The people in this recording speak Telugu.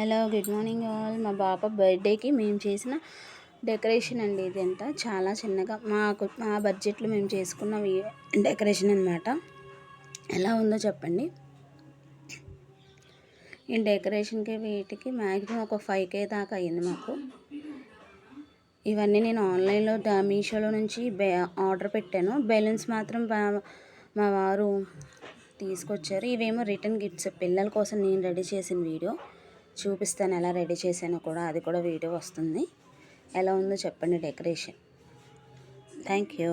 హలో గుడ్ మార్నింగ్ ఆల్ మా బాబా బర్త్డేకి మేము చేసిన డెకరేషన్ అండి ఇది చాలా చిన్నగా మాకు మా బడ్జెట్లో మేము చేసుకున్న డెకరేషన్ అనమాట ఎలా ఉందో చెప్పండి. ఈ డెకరేషన్కి వీటికి మ్యాక్సిమం ఒక ఫైవ్ కే దాకా అయింది మాకు. ఇవన్నీ నేను ఆన్లైన్లో మీషోలో నుంచి బే ఆర్డర్ పెట్టాను. బెలూన్స్ మాత్రం మా వారు తీసుకొచ్చారు. ఇవేమో రిటర్న్ గిఫ్ట్స్ పిల్లల కోసం నేను రెడీ చేసిన వీడియో చూపిస్తాను ఎలా రెడీ చేశానో కూడా అది కూడా వీడియో వస్తుంది. ఎలా ఉందో చెప్పండి డెకరేషన్. Thank you.